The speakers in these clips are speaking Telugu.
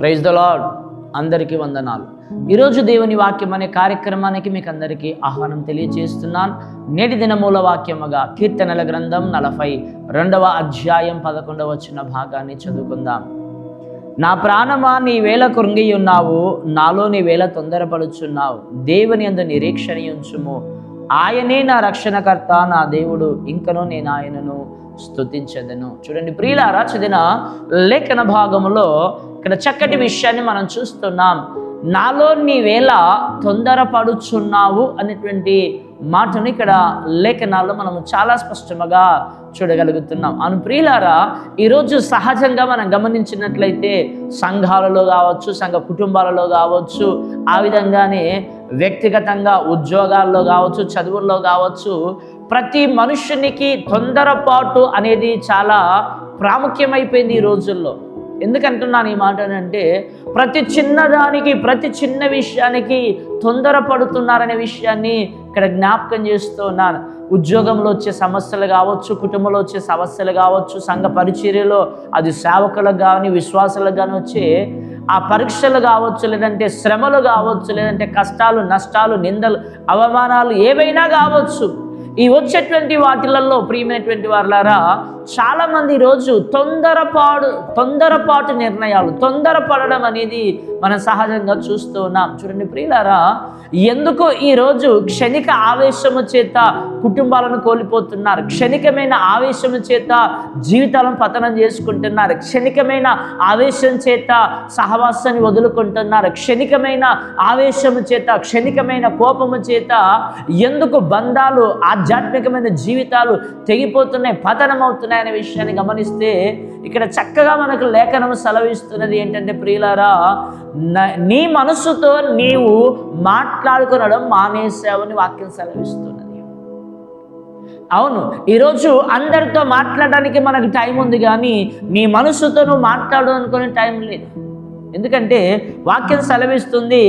ప్రైజ్ ద లాడ్ అందరికీ వందనాలు. ఈరోజు దేవుని వాక్యం అనే కార్యక్రమానికి మీకు అందరికీ ఆహ్వానం తెలియజేస్తున్నాను నేటి దినమూల వాక్యముగా కీర్తనల గ్రంథం నలభై రెండవ అధ్యాయం పదకొండవ వచ్చిన భాగాన్ని చదువుకుందాం. నా ప్రాణమా నీ వేళ కృంగి ఉన్నావు నాలో నీ వేళ తొందరపడుచున్నావు. దేవుని అందు నిరీక్షణ ఉంచుము. ఆయనే నా రక్షణకర్త నా దేవుడు ఇంకనూ నేను ఆయనను స్థుతించదను చూడండి ప్రియులారా చదివిన లేఖన భాగంలో ఇక్కడ చక్కటి విషయాన్ని మనం చూస్తున్నాం. నాలో నీవేలా వేళ తొందరపడుచున్నావు అనేటువంటి మాటను ఇక్కడ లేఖనాల్లో మనము చాలా స్పష్టంగా చూడగలుగుతున్నాం. అను ప్రియులారా ఈరోజు సహజంగా మనం గమనించినట్లయితే సంఘాలలో కావచ్చు సంఘ కుటుంబాలలో కావచ్చు ఆ విధంగానే వ్యక్తిగతంగా ఉద్యోగాల్లో కావచ్చు చదువుల్లో కావచ్చు ప్రతి మనుషునికి తొందరపాటు అనేది చాలా ప్రాముఖ్యమైపోయింది ఈ రోజుల్లో. ఎందుకంటున్నాను ఈ మాట అంటే ప్రతి చిన్నదానికి ప్రతి చిన్న విషయానికి తొందరపడుతున్నారనే విషయాన్ని ఇక్కడ జ్ఞాపకం చేస్తూ ఉన్నాను. ఉద్యోగంలో వచ్చే సమస్యలు కావచ్చు కుటుంబంలో వచ్చే సమస్యలు కావచ్చు సంఘ పరిచర్యలో అది సేవకులకు కానీ విశ్వాసాలకు కానీ వచ్చే ఆ పరీక్షలు కావచ్చు లేదంటే శ్రమలు కావచ్చు లేదంటే కష్టాలు నష్టాలు నిందలు అవమానాలు ఏవైనా కావచ్చు ఈ వచ్చేటువంటి వాటిలలో ప్రియమైనటువంటి వాళ్ళారా చాలామంది ఈరోజు తొందరపాటు తొందరపాటు నిర్ణయాలు తొందరపడడం అనేది మనం సహజంగా చూస్తూ ఉన్నాం. చూడండి ప్రియులారా ఎందుకు ఈరోజు క్షణిక ఆవేశము చేత కుటుంబాలను కోల్పోతున్నారు. క్షణికమైన ఆవేశము చేత జీవితాలను పతనం చేసుకుంటున్నారు. క్షణికమైన ఆవేశం చేత సహవాసాన్ని వదులుకుంటున్నారు. క్షణికమైన ఆవేశము చేత క్షణికమైన కోపము చేత ఎందుకు బంధాలు ఆధ్యాత్మికమైన జీవితాలు తెగిపోతున్నాయి పతనం అవుతున్నాయి అనే విషయాన్ని గమనిస్తే ఇక్కడ చక్కగా మనకు లేఖనం సెలవిస్తున్నది ఏంటంటే ప్రియులారా నీ మనసుతో నీవు మాట్లాడుకునడం మానేసావని వాక్యం సెలవిస్తున్నది. అవును ఈరోజు అందరితో మాట్లాడడానికి మనకు టైం ఉంది కానీ నీ మనసుతో నువ్వు మాట్లాడు అనుకునే టైం లేదు. ఎందుకంటే వాక్యం సెలవిస్తుంది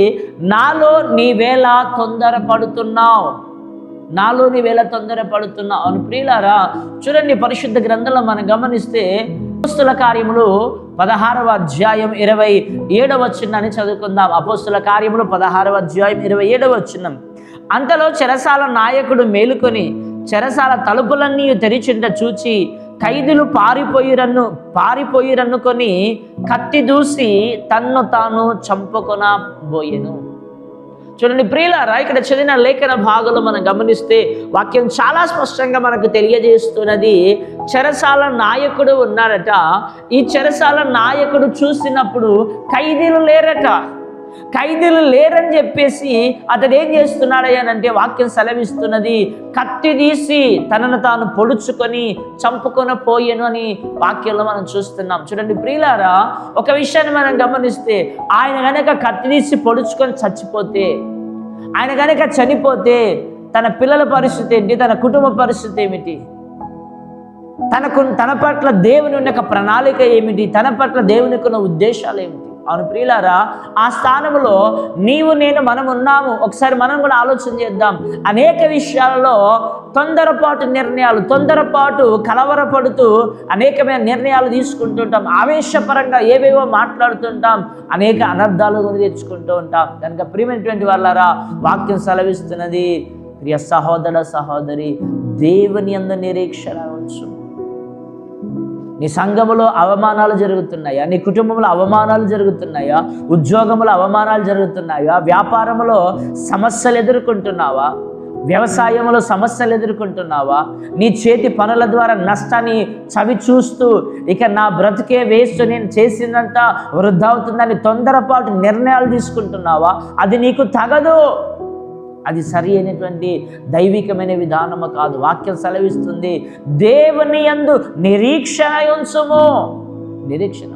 నాలో నీ వేళ తొందరపడుతున్నావు. నాలోని వేళ తొందర పడుతున్నా అని ప్రియులారా చూడండి పరిశుద్ధ గ్రంథంలో మనం గమనిస్తే అపోస్తుల కార్యములు పదహారవ అధ్యాయం ఇరవై ఏడవ చిన్నని చదువుకుందాం. అపోస్తుల కార్యములు పదహారవ అధ్యాయం ఇరవై ఏడవ చిన్నం అంతలో చెరసాల నాయకుడు మేలుకొని చెరసాల తలుపులన్నీ తెరిచింట చూచి ఖైదులు పారిపోయిరన్ను పారిపోయిరన్నుకొని కత్తి దూసి తన్ను తాను చంపుకొనబోయెను. చూడండి ప్రియులారా ఇక్కడ చదివిన లేఖన భాగంలో మనం గమనిస్తే వాక్యం చాలా స్పష్టంగా మనకు తెలియజేస్తున్నది చెరసాల నాయకుడు ఉన్నారట. ఈ చెరసాల నాయకుడు చూసినప్పుడు ఖైదీలు లేరట. ఖైదీలు లేరని చెప్పేసి అతడు ఏం చేస్తున్నాడయ్యానంటే వాక్యం సెలవిస్తున్నది కత్తి తీసి తనను తాను పొడుచుకొని చంపుకొని పోయాను అని వాక్యంలో మనం చూస్తున్నాం. చూడండి ప్రియులారా ఒక విషయాన్ని మనం గమనిస్తే ఆయన కనుక కత్తి తీసి పొడుచుకొని చచ్చిపోతే ఆయన కనుక చనిపోతే తన పిల్లల పరిస్థితి ఏంటి? తన కుటుంబ పరిస్థితి ఏమిటి? తనకు తన పట్ల దేవుని ఉన్న ప్రణాళిక ఏమిటి? తన పట్ల దేవునికి ఉన్న ఉద్దేశాలు ఏమిటి? అవును ప్రియులారా ఆ స్థానంలో నీవు నేను మనం ఉన్నాము ఒకసారి మనం కూడా ఆలోచన చేద్దాం. అనేక విషయాలలో తొందరపాటు నిర్ణయాలు తొందరపాటు కలవరపడుతూ అనేకమైన నిర్ణయాలు తీసుకుంటుంటాం. ఆవేశపరంగా ఏవేవో మాట్లాడుతుంటాం. అనేక అనర్థాలు కొని తెచ్చుకుంటూ ఉంటాం. కనుక ప్రియమైనటువంటి వాళ్ళారా వాక్యం సెలవిస్తున్నది ప్రియ సహోదర సహోదరి దేవుని అందు నిరీక్షణ ఉంచు నీ సంఘములో అవమానాలు జరుగుతున్నాయా? నీ కుటుంబంలో అవమానాలు జరుగుతున్నాయా? ఉద్యోగంలో అవమానాలు జరుగుతున్నాయా? వ్యాపారంలో సమస్యలు ఎదుర్కొంటున్నావా? వ్యవసాయంలో సమస్యలు ఎదుర్కొంటున్నావా? నీ చేతి పనుల ద్వారా నష్టాన్ని చవి చూస్తూ ఇక నా బ్రతికే వేస్ట్ నేను చేసిందంతా వృద్ధ అవుతుందని తొందరపాటు నిర్ణయాలు తీసుకుంటున్నావా? అది నీకు తగదు. అది సరి అయినటువంటి దైవికమైన విధానము కాదు. వాక్యం సెలవిస్తుంది దేవుని యందు నిరీక్షణ ఉంచుము. నిరీక్షణ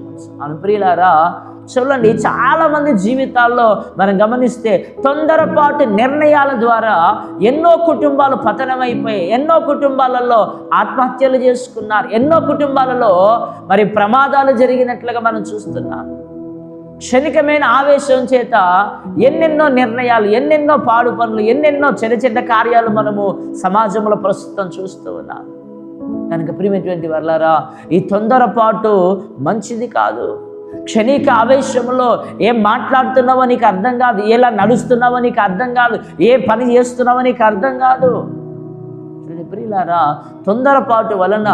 అనుప్రియులారా చూడండి చాలామంది జీవితాల్లో మనం గమనిస్తే తొందరపాటు నిర్ణయాల ద్వారా ఎన్నో కుటుంబాలు పతనమైపోయాయి. ఎన్నో కుటుంబాలలో ఆత్మహత్యలు చేసుకున్నారు. ఎన్నో కుటుంబాలలో మరి ప్రమాదాలు జరిగినట్లుగా మనం చూస్తున్నాం. క్షణికమైన ఆవేశం చేత ఎన్నెన్నో నిర్ణయాలు ఎన్నెన్నో పాడు పనులు ఎన్నెన్నో చిన్న చిన్న కార్యాలు మనము సమాజంలో ప్రస్తుతం చూస్తూ ఉన్నాం. కనుక ప్రియమైనటువంటి వర్లారా ఈ తొందరపాటు మంచిది కాదు. క్షణిక ఆవేశంలో ఏం మాట్లాడుతున్నావో నీకు అర్థం కాదు ఎలా నడుస్తున్నావో నీకు అర్థం కాదు ఏ పని చేస్తున్నావో నీకు అర్థం కాదు. ప్రియులారా తొందరపాటు వలన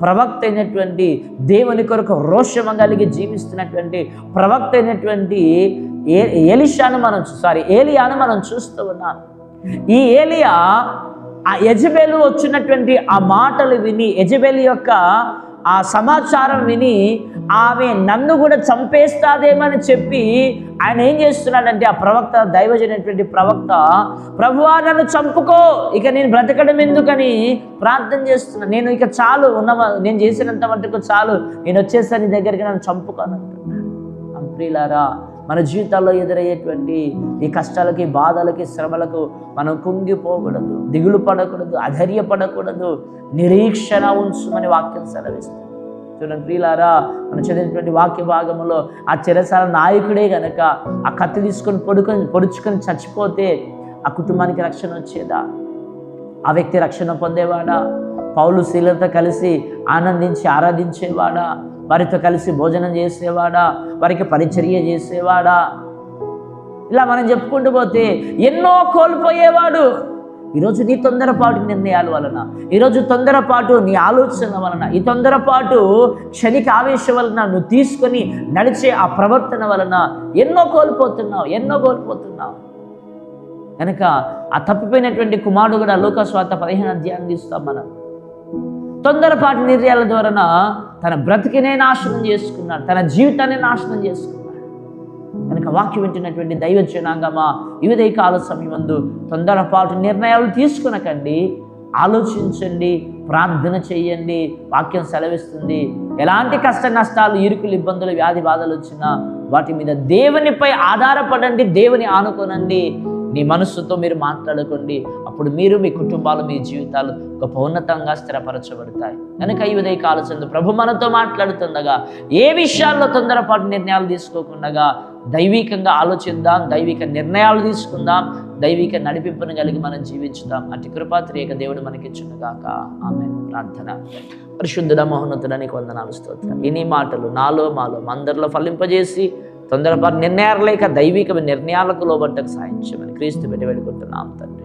ప్రవక్త అయినటువంటి దేవుని కొరకు రోషము కలిగి జీవిస్తున్నటువంటి ప్రవక్త అయినటువంటి ఏ ఏలిషాను మనం సారీ ఏలియాను మనం చూస్తూ ఉన్నాం. ఈ ఏలియా ఆ యజబేలు వచ్చినటువంటి ఆ మాటలు విని యజబేలు యొక్క ఆ సమాచారం విని ఆమె నన్ను కూడా చంపేస్తాదేమని చెప్పి ఆయన ఏం చేస్తున్నాడంటే ఆ ప్రవక్త దైవజనటువంటి ప్రవక్త ప్రభువా నన్ను చంపుకో ఇక నేను బ్రతకడం ఎందుకని ప్రార్థన చేస్తున్నాను నేను ఇక చాలు ఉన్న నేను చేసినంత మటుకు చాలు. నేను వచ్చేసరి నీ దగ్గరికి నన్ను చంపుకోను ప్రియులారా మన జీవితాల్లో ఎదురయ్యేటువంటి ఈ కష్టాలకి బాధలకి శ్రమలకు మనం కుంగిపోకూడదు దిగులు పడకూడదు అధైర్యపడకూడదు నిరీక్షణ ఉంచుమని వాక్యం సెలవిస్తుంది. చూడండి ప్రియులారా మనం చదివినటువంటి వాక్య భాగంలో ఆ చెరసాల నాయకుడే గనక ఆ కత్తి తీసుకొని పొడుకొని పొడుచుకొని చచ్చిపోతే ఆ కుటుంబానికి రక్షణ వచ్చేదా? ఆ వ్యక్తి రక్షణ పొందేవాడా? పౌలు శీలతో కలిసి ఆనందించి ఆరాధించేవాడా? వారితో కలిసి భోజనం చేసేవాడా? వారికి పరిచర్య చేసేవాడా? ఇలా మనం చెప్పుకుంటూ పోతే ఎన్నో కోల్పోయేవాడు. ఈరోజు నీ తొందరపాటు నిర్ణయాల వలన ఈరోజు తొందరపాటు నీ ఆలోచన వలన ఈ తొందరపాటు క్షణిక ఆవేశం వలన నువ్వు తీసుకొని నడిచే ఆ ప్రవర్తన వలన ఎన్నో కోల్పోతున్నావు ఎన్నో కోల్పోతున్నావు. కనుక ఆ తప్పిపోయినటువంటి కుమారుడు కూడా లోకస్వాత పదిహేను అధ్యాయం తీస్తాం మనం. తొందరపాటు నిర్ణయాల ద్వారా తన బ్రతికినే నాశనం చేసుకున్నాడు తన జీవితాన్ని నాశనం చేసుకున్నాడు. కనుక వాక్యం వింటున్నటువంటి దైవ జనాంగమా ఇవిదే కాల సమయమందు తొందరపాటు నిర్ణయాలు తీసుకునకండి. ఆలోచించండి ప్రార్థన చేయండి వాక్యం సెలవిస్తుంది. ఎలాంటి కష్ట నష్టాలు ఇరుకులు ఇబ్బందులు వ్యాధి బాధలు వచ్చినా వాటి మీద దేవునిపై ఆధారపడండి దేవుని ఆనుకోనండి. నీ మనస్సుతో మీరు మాట్లాడుకోండి. అప్పుడు మీరు మీ కుటుంబాలు మీ జీవితాలు గొప్ప ఉన్నతంగా స్థిరపరచబడతాయి. కనుక ఈ ఉదయ కాలచందు ప్రభు మనతో మాట్లాడుతుండగా ఏ విషయాల్లో తొందరపాటు నిర్ణయాలు తీసుకోకుండా దైవికంగా ఆలోచిద్దాం దైవిక నిర్ణయాలు తీసుకుందాం దైవిక నడిపింపును కలిగి మనం జీవించుదాం. అటు కృపాత్రేక దేవుడు మనకిచ్చునుగాక. ఆమె ప్రార్థన. పరిశుద్ధుడ మహోన్నతుడానికి వందనాలు స్తోత్రం. ఇన్ని మాటలు నాలో మాలో అందరిలో ఫలింపజేసి తొందరపాటు నిర్ణయాలు లేక దైవిక నిర్ణయాలకు లోబట్టకు సాయించమని క్రీస్తు పెట్టి వేడుకుంటున్నాం తండ్రి.